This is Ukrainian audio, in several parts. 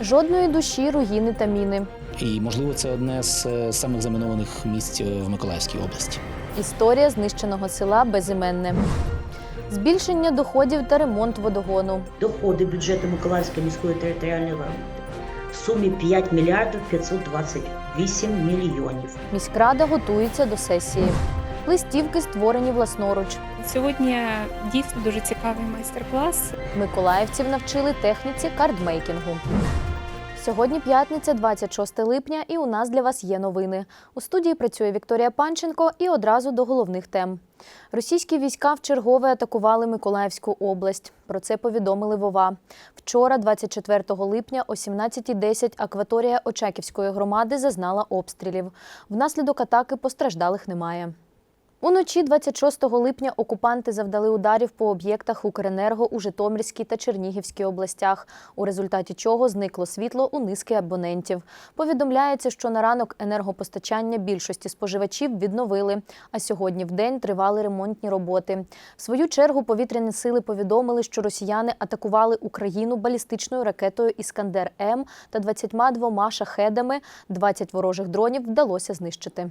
Жодної душі, руїни та міни. І можливо, це одне з е, самих замінованих місць е, в Миколаївській області. Історія знищеного села безіменне. Збільшення доходів та ремонт водогону. доходи бюджету Миколаївської міської територіальної громади в сумі 5 мільярдів 528 мільйонів. Міськрада готується до сесії. Листівки створені власноруч. Сьогодні дійсно дуже цікавий майстер-клас. Миколаївців навчили техніці кардмейкінгу. Сьогодні п'ятниця, 26 липня, і у нас для вас є новини. У студії працює Вікторія Панченко і одразу до головних тем. Російські війська вчергове атакували Миколаївську область. Про це повідомили Вова. Вчора, 24 липня, о 17.10 акваторія Очаківської громади зазнала обстрілів. Внаслідок атаки постраждалих немає. Уночі 26 липня окупанти завдали ударів по об'єктах Укренерго у Житомирській та Чернігівській областях, у результаті чого зникло світло у низки абонентів. Повідомляється, що на ранок енергопостачання більшості споживачів відновили, а сьогодні в день тривали ремонтні роботи. В свою чергу повітряні сили повідомили, що росіяни атакували Україну балістичною ракетою Іскандер М та 22 шахедами. 20 ворожих дронів вдалося знищити.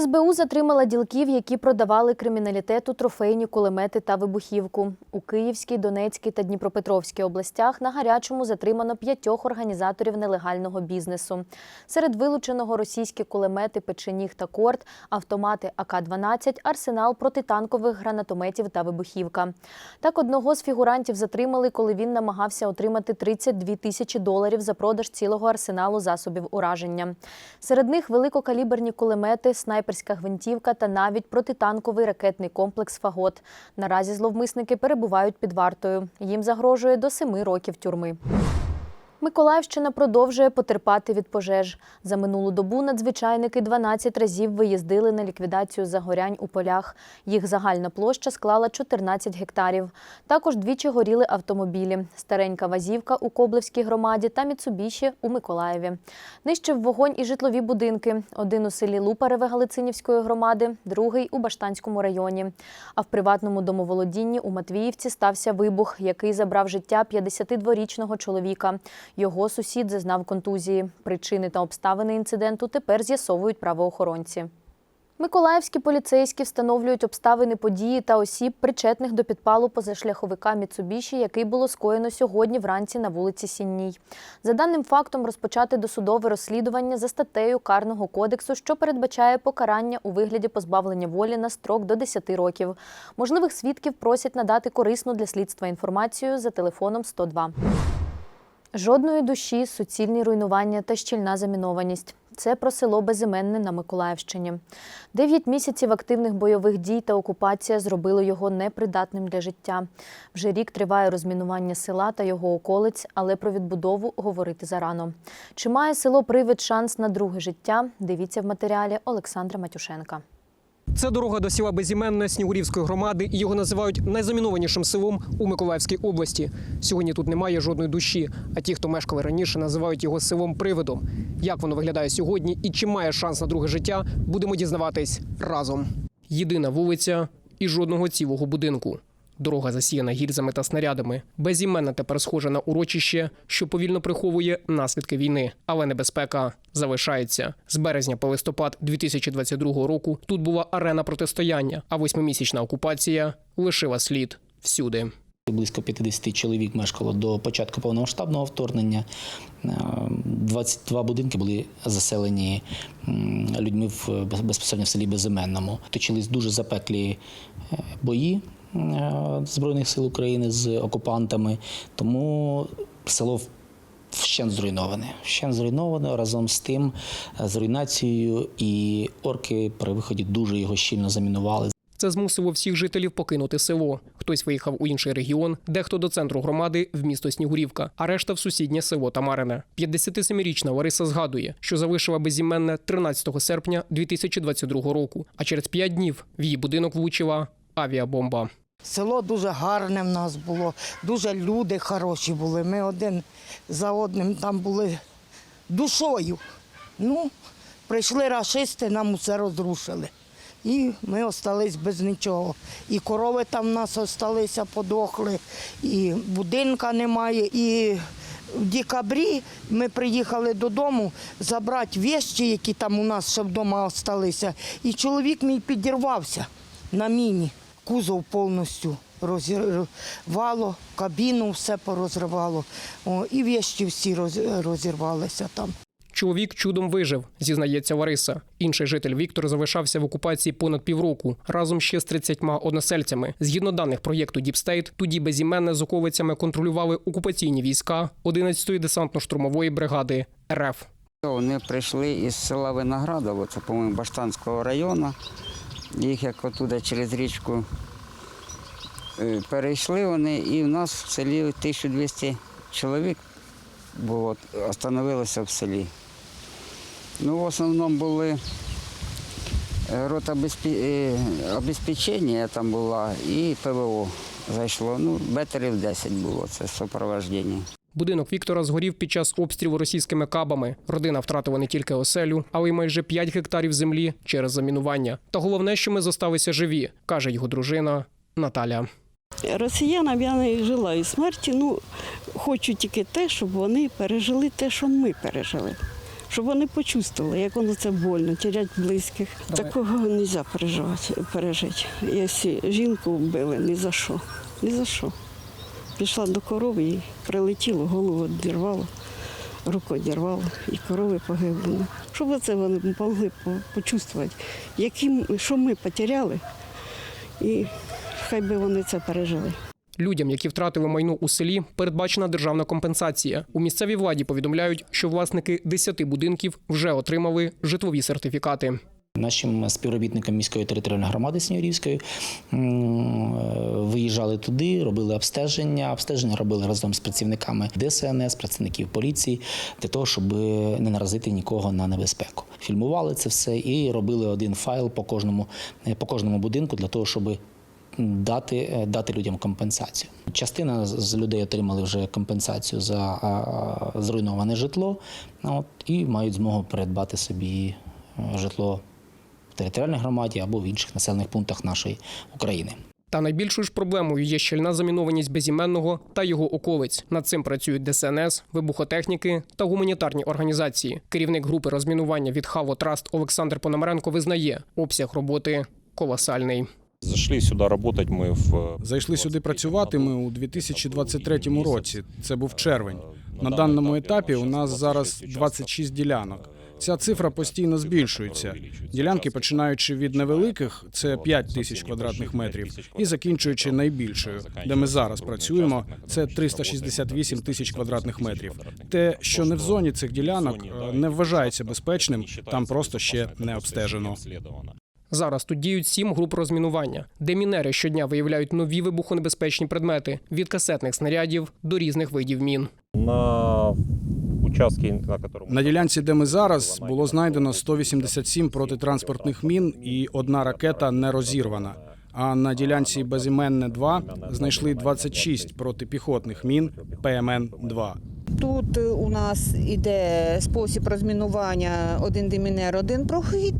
СБУ затримала ділків, які продавали криміналітету трофейні кулемети та вибухівку. У Київській, Донецькій та Дніпропетровській областях на гарячому затримано п'ятьох організаторів нелегального бізнесу. Серед вилученого російські кулемети «Печеніг» та Корт, автомати АК-12, арсенал протитанкових гранатометів та вибухівка. Так одного з фігурантів затримали, коли він намагався отримати 32 тисячі доларів за продаж цілого арсеналу засобів ураження. Серед них великокаліберні кулемети, снайперська гвинтівка та навіть протитанковий ракетний комплекс «Фагот». Наразі зловмисники перебувають під вартою. Їм загрожує до семи років тюрми. Миколаївщина продовжує потерпати від пожеж. За минулу добу надзвичайники 12 разів виїздили на ліквідацію загорянь у полях. Їх загальна площа склала 14 гектарів. Також двічі горіли автомобілі. Старенька Вазівка у Коблевській громаді та Міцубіші у Миколаєві. Нищив вогонь і житлові будинки. Один у селі Лупареве Галицинівської громади, другий у Баштанському районі. А в приватному домоволодінні у Матвіївці стався вибух, який забрав життя 52-річного чоловіка. Його сусід зазнав контузії. Причини та обставини інциденту тепер з'ясовують правоохоронці. Миколаївські поліцейські встановлюють обставини події та осіб, причетних до підпалу позашляховика Міцубіші, який було скоєно сьогодні вранці на вулиці Сінній. За даним фактом, розпочати досудове розслідування за статтею Карного кодексу, що передбачає покарання у вигляді позбавлення волі на строк до 10 років. Можливих свідків просять надати корисну для слідства інформацію за телефоном 102. Жодної душі, суцільні руйнування та щільна замінованість. Це про село Безіменне на Миколаївщині. Дев'ять місяців активних бойових дій та окупація зробили його непридатним для життя. Вже рік триває розмінування села та його околиць, але про відбудову говорити зарано. Чи має село привид шанс на друге життя? Дивіться в матеріалі Олександра Матюшенка. Це дорога до села Безіменне Снігурівської громади, і його називають найзамінованішим селом у Миколаївській області. Сьогодні тут немає жодної душі, а ті, хто мешкали раніше, називають його селом привидом. Як воно виглядає сьогодні і чи має шанс на друге життя, будемо дізнаватись разом. Єдина вулиця і жодного цілого будинку. Дорога засіяна гільзами та снарядами. Безіменна тепер схожа на урочище, що повільно приховує наслідки війни, але небезпека залишається. З березня по листопад 2022 року тут була арена протистояння, а восьмимісячна окупація лишила слід всюди. Близько 50 чоловік мешкало до початку повномасштабного вторгнення. Е, 22 будинки були заселені людьми в безпосередньо в селі Безіменному. Точились дуже запеклі е, бої е, Збройних сил України з окупантами, тому село вщент зруйноване. Вщент зруйноване разом з тим е, з руйнацією, і орки при виході дуже його щільно замінували. Це змусило всіх жителів покинути село. Хтось виїхав у інший регіон, дехто до центру громади в місто Снігурівка, а решта в сусіднє село Тамарине. 57-річна Лариса згадує, що залишила безіменне 13 серпня 2022 року. А через 5 днів в її будинок влучила авіабомба. Село дуже гарне в нас було, дуже люди хороші були. Ми один за одним там були душою. Ну, прийшли рашисти, нам усе розрушили. І ми остались без нічого. І корови там в нас осталися, подохли, і будинка немає, і в декабрі ми приїхали додому забрати вещі, які там у нас ще вдома залишилися. І чоловік мій підірвався на міні. Кузов повністю розірвало, кабіну все порозривало. О, і вещі всі роз- розірвалися там. Чоловік чудом вижив, зізнається Лариса. Інший житель Віктор залишався в окупації понад півроку разом ще з 30 односельцями. Згідно даних проєкту Діпстейт, тоді безіменне з околицями контролювали окупаційні війська 11-ї десантно-штурмової бригади РФ. Вони прийшли із села Виноградово, це, по-моєму, Баштанського району. Їх як отуди через річку е, перейшли вони, і в нас в селі 1200 чоловік було, остановилося в селі. Ну, в основному були е, рота е, обезпечення там була і ПВО зайшло. Ну, бетерів 10 було, це супроводження. Будинок Віктора згорів під час обстрілу російськими кабами. Родина втратила не тільки оселю, але й майже 5 гектарів землі через замінування. Та головне, що ми зосталися живі, каже його дружина Наталя. Росіянам я не желаю смерті. Ну, хочу тільки те, щоб вони пережили те, що ми пережили. Щоб вони почувствували, як воно це больно, терять близьких. Такого не можна переживати, пережити. Якщо жінку вбили, ні за що. Ні за що. Пішла до корови і прилетіло, голову відірвало, руку відірвало, і корови погибли. Щоб це вони могли по- почувствувати, яким, що ми потеряли, і хай би вони це пережили. Людям, які втратили майно у селі, передбачена державна компенсація. У місцевій владі повідомляють, що власники 10 будинків вже отримали житлові сертифікати. Нашим співробітникам міської територіальної громади Снігурівської виїжджали туди, робили обстеження. Обстеження робили разом з працівниками ДСНС, працівників поліції, для того, щоб не наразити нікого на небезпеку. Фільмували це все і робили один файл по кожному, по кожному будинку для того, щоб дати, дати людям компенсацію. Частина з людей отримали вже компенсацію за зруйноване житло, от, і мають змогу придбати собі е, житло територіальній громаді або в інших населених пунктах нашої України. Та найбільшою ж проблемою є щільна замінованість безіменного та його околиць. Над цим працюють ДСНС, вибухотехніки та гуманітарні організації. Керівник групи розмінування від Хаво Траст Олександр Пономаренко визнає, обсяг роботи колосальний. Зайшли сюди працювати ми в Зайшли сюди працювати ми у 2023 році. Це був червень. На даному етапі у нас зараз 26 ділянок. Ця цифра постійно збільшується. Ділянки, починаючи від невеликих, це 5 тисяч квадратних метрів, і закінчуючи найбільшою, де ми зараз працюємо, це 368 тисяч квадратних метрів. Те, що не в зоні цих ділянок, е, не вважається безпечним, там просто ще не обстежено. Зараз тут діють сім груп розмінування, де мінери щодня виявляють нові вибухонебезпечні предмети від касетних снарядів до різних видів мін. на участки, на котором На ділянці, де ми зараз, було знайдено 187 протитранспортних мін і одна ракета не розірвана. А на ділянці безіменне 2 знайшли 26 протипіхотних мін ПМН-2. Тут е, у нас іде спосіб розмінування один демінер, один прохід.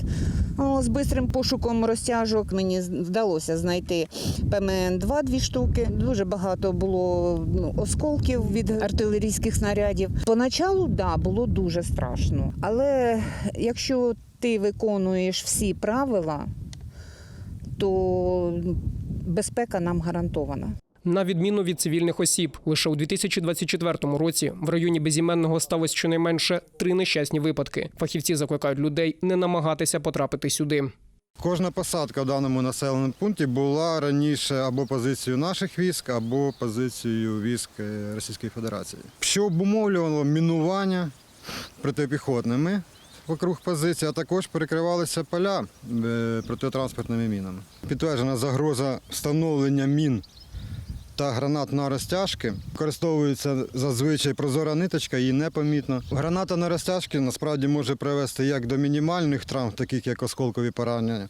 О, З бистрим пошуком розтяжок мені вдалося знайти ПМН-2 дві штуки. Дуже багато було ну, осколків від артилерійських снарядів. Поначалу, да, було дуже страшно. Але якщо ти виконуєш всі правила, то безпека нам гарантована. На відміну від цивільних осіб, лише у 2024 році в районі безіменного сталося щонайменше три нещасні випадки. Фахівці закликають людей не намагатися потрапити сюди. Кожна посадка в даному населеному пункті була раніше або позицією наших військ, або позицією військ е, Російської Федерації. Що обумовлювало мінування протипіхотними вокруг позиції, а також перекривалися поля е, протитранспортними мінами. Підтверджена загроза встановлення мін та гранат на розтяжки. Використовується зазвичай прозора ниточка, її непомітно. Граната на розтяжки насправді може привести як до мінімальних травм, таких як осколкові поранення,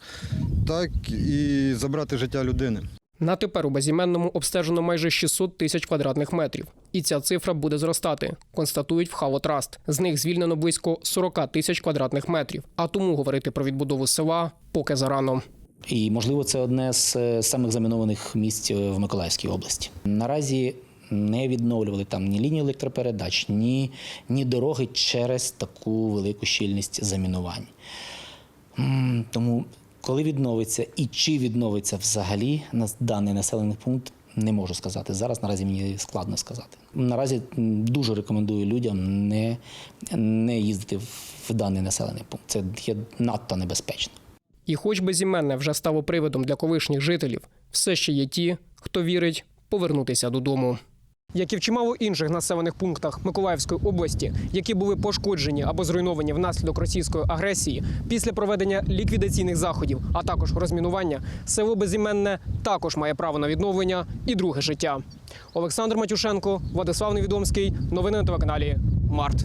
так і забрати життя людини. На тепер у безіменному обстежено майже 600 тисяч квадратних метрів. І ця цифра буде зростати, констатують в Хаво Траст. З них звільнено близько 40 тисяч квадратних метрів. А тому говорити про відбудову села поки зарано. І можливо, це одне з е, самих замінованих місць е, в Миколаївській області. Наразі не відновлювали там ні лінії електропередач, ні, ні дороги через таку велику щільність замінувань. Тому, коли відновиться і чи відновиться взагалі на даний населений пункт, не можу сказати. Зараз наразі мені складно сказати. Наразі дуже рекомендую людям не, не їздити в даний населений пункт. Це є надто небезпечно. І хоч безіменне вже стало приводом для колишніх жителів, все ще є ті, хто вірить повернутися додому. Як і в чимало інших населених пунктах Миколаївської області, які були пошкоджені або зруйновані внаслідок російської агресії, після проведення ліквідаційних заходів, а також розмінування, село Безіменне також має право на відновлення і друге життя. Олександр Матюшенко, Владислав Невідомський. Новини на телеканалі Март.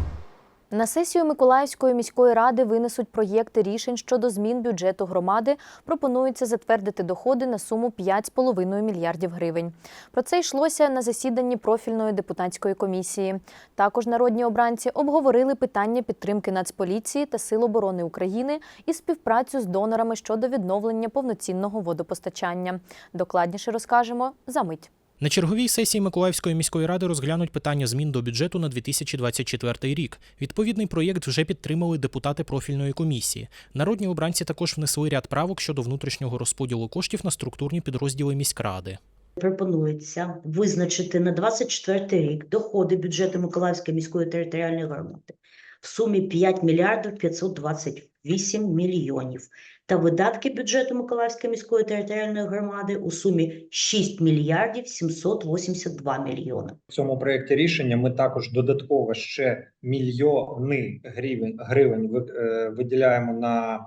На сесію Миколаївської міської ради винесуть проєкти рішень щодо змін бюджету громади. Пропонується затвердити доходи на суму 5,5 мільярдів гривень. Про це йшлося на засіданні профільної депутатської комісії. Також народні обранці обговорили питання підтримки Нацполіції та Сил оборони України і співпрацю з донорами щодо відновлення повноцінного водопостачання. Докладніше розкажемо за мить. На черговій сесії Миколаївської міської ради розглянуть питання змін до бюджету на 2024 рік. Відповідний проєкт вже підтримали депутати профільної комісії. Народні обранці також внесли ряд правок щодо внутрішнього розподілу коштів на структурні підрозділи міськради. Пропонується визначити на 24 рік доходи бюджету Миколаївської міської територіальної громади в сумі 5 мільярдів 528 мільйонів та видатки бюджету Миколаївської міської територіальної громади у сумі 6 мільярдів 782 мільйони. В цьому проєкті рішення ми також додатково ще мільйони гривень, гривень е, виділяємо на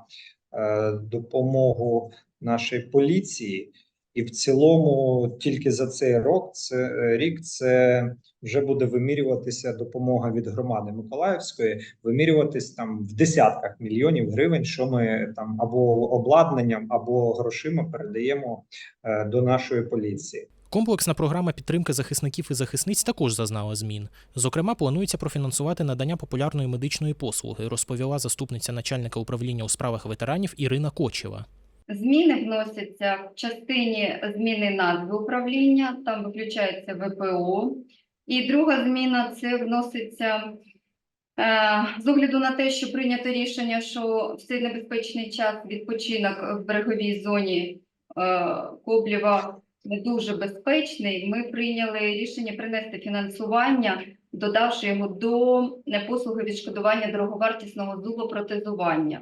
е, допомогу нашій поліції. І в цілому, тільки за цей рок, це е, рік, це вже буде вимірюватися допомога від громади Миколаївської, вимірюватись там в десятках мільйонів гривень, що ми там або обладнанням, або грошима передаємо е, до нашої поліції. Комплексна програма підтримки захисників і захисниць також зазнала змін. Зокрема, планується профінансувати надання популярної медичної послуги, розповіла заступниця начальника управління у справах ветеранів Ірина Кочева. Зміни вносяться в частині зміни назви управління, там виключається ВПО. І друга зміна це вноситься е, з огляду на те, що прийнято рішення, що в цей небезпечний час відпочинок в береговій зоні е, Коблєва не дуже безпечний. Ми прийняли рішення принести фінансування, додавши його до е, послуги відшкодування дороговартісного зубопротезування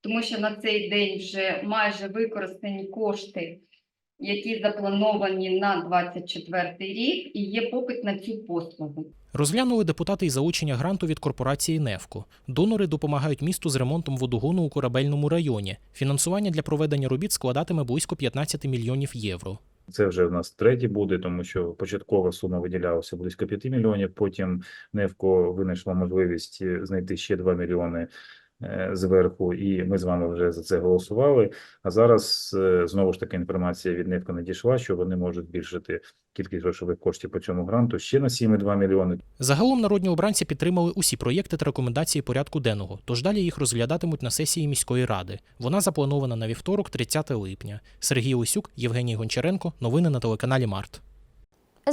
тому що на цей день вже майже використані кошти, які заплановані на 24 рік, і є попит на цю послугу. Розглянули депутати й залучення гранту від корпорації «Невко». Донори допомагають місту з ремонтом водогону у корабельному районі. Фінансування для проведення робіт складатиме близько 15 мільйонів євро. Це вже в нас третій буде, тому що початкова сума виділялася близько 5 мільйонів. Потім Невко винайшла можливість е, знайти ще 2 мільйони зверху, і ми з вами вже за це голосували. А зараз е, знову ж таки інформація від Невко надійшла, що вони можуть збільшити кількість грошових коштів по цьому гранту ще на 7,2 мільйони. Загалом народні обранці підтримали усі проєкти та рекомендації порядку денного, тож далі їх розглядатимуть на сесії міської ради. Вона запланована на вівторок, 30 липня. Сергій Лисюк, Євгеній Гончаренко. Новини на телеканалі Март.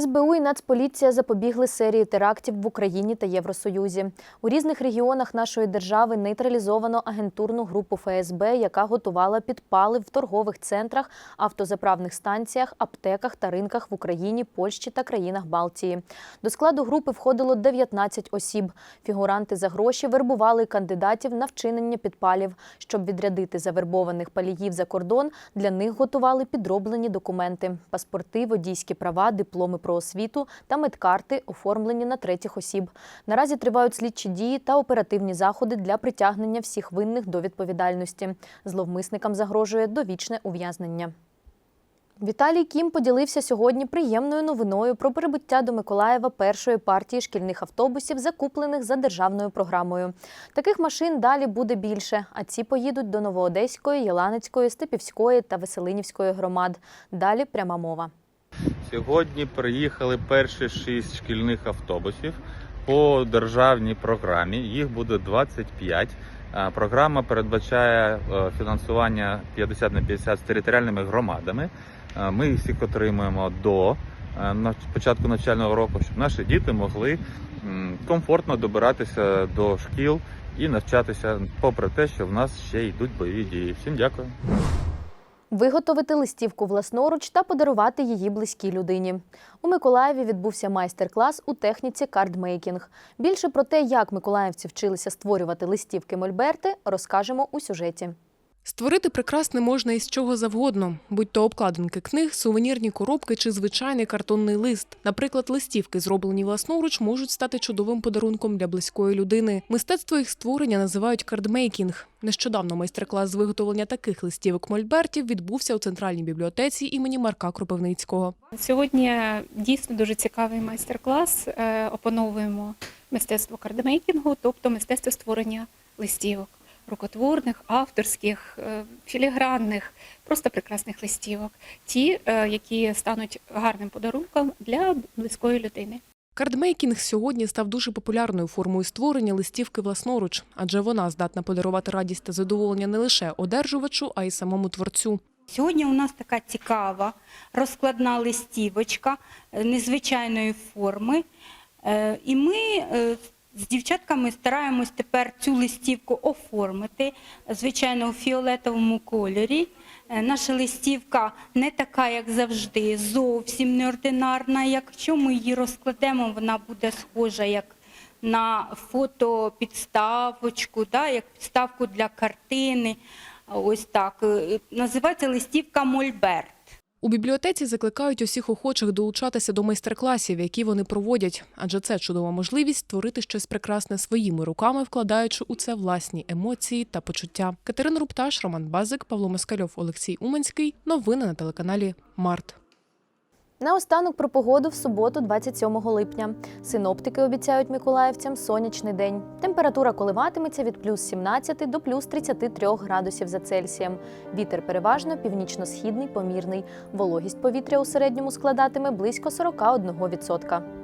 СБУ і Нацполіція запобігли серії терактів в Україні та Євросоюзі. У різних регіонах нашої держави нейтралізовано агентурну групу ФСБ, яка готувала підпали в торгових центрах, автозаправних станціях, аптеках та ринках в Україні, Польщі та країнах Балтії. До складу групи входило 19 осіб. Фігуранти за гроші вербували кандидатів на вчинення підпалів. Щоб відрядити завербованих паліїв за кордон, для них готували підроблені документи: паспорти, водійські права, дипломи про освіту та медкарти, оформлені на третіх осіб. Наразі тривають слідчі дії та оперативні заходи для притягнення всіх винних до відповідальності. Зловмисникам загрожує довічне ув'язнення. Віталій Кім поділився сьогодні приємною новиною про прибуття до Миколаєва першої партії шкільних автобусів, закуплених за державною програмою. Таких машин далі буде більше, а ці поїдуть до Новоодеської, Єланицької, Степівської та Веселинівської громад. Далі пряма мова. Сьогодні приїхали перші шість шкільних автобусів по державній програмі. Їх буде 25. Е, Програма передбачає е, фінансування 50 на 50 з територіальними громадами. Ми їх всіх отримуємо до е, початку навчального року, щоб наші діти могли комфортно добиратися до шкіл і навчатися, попри те, що в нас ще йдуть бойові дії. Всім дякую. Виготовити листівку власноруч та подарувати її близькій людині. У Миколаєві відбувся майстер-клас у техніці кардмейкінг. Більше про те, як миколаївці вчилися створювати листівки Мольберти, розкажемо у сюжеті. Створити прекрасне можна із чого завгодно, будь то обкладинки книг, сувенірні коробки чи звичайний картонний лист. Наприклад, листівки, зроблені власноруч, можуть стати чудовим подарунком для близької людини. Мистецтво їх створення називають кардмейкінг. Нещодавно майстер-клас з виготовлення таких листівок мольбертів відбувся у центральній бібліотеці імені Марка Кропивницького. Сьогодні дійсно дуже цікавий майстер-клас. Е, Опановуємо мистецтво кардмейкінгу, тобто мистецтво створення листівок, рукотворних, авторських, е, філігранних, просто прекрасних листівок. Ті, е, які стануть гарним подарунком для близької людини. Кардмейкінг сьогодні став дуже популярною формою створення листівки власноруч, адже вона здатна подарувати радість та задоволення не лише одержувачу, а й самому творцю. Сьогодні у нас така цікава розкладна листівочка е, незвичайної форми. І ми з дівчатками стараємось тепер цю листівку оформити, звичайно, у фіолетовому кольорі. Е, Наша листівка не така, як завжди, зовсім неординарна. Якщо ми її розкладемо, вона буде схожа як на фотопідставочку, да, як підставку для картини. Ось так. Е, Називається листівка Мольберт. У бібліотеці закликають усіх охочих долучатися до майстер-класів, які вони проводять, адже це чудова можливість створити щось прекрасне своїми руками, вкладаючи у це власні емоції та почуття. Катерина Рупташ, Роман Базик, Павло Москальов, Олексій Уманський. Новини на телеканалі Март. Наостанок про погоду в суботу, 27 липня. Синоптики обіцяють миколаївцям сонячний день. Температура коливатиметься від плюс 17 до плюс 33 градусів за Цельсієм. Вітер переважно північно-східний, помірний. Вологість повітря у середньому складатиме близько 41%.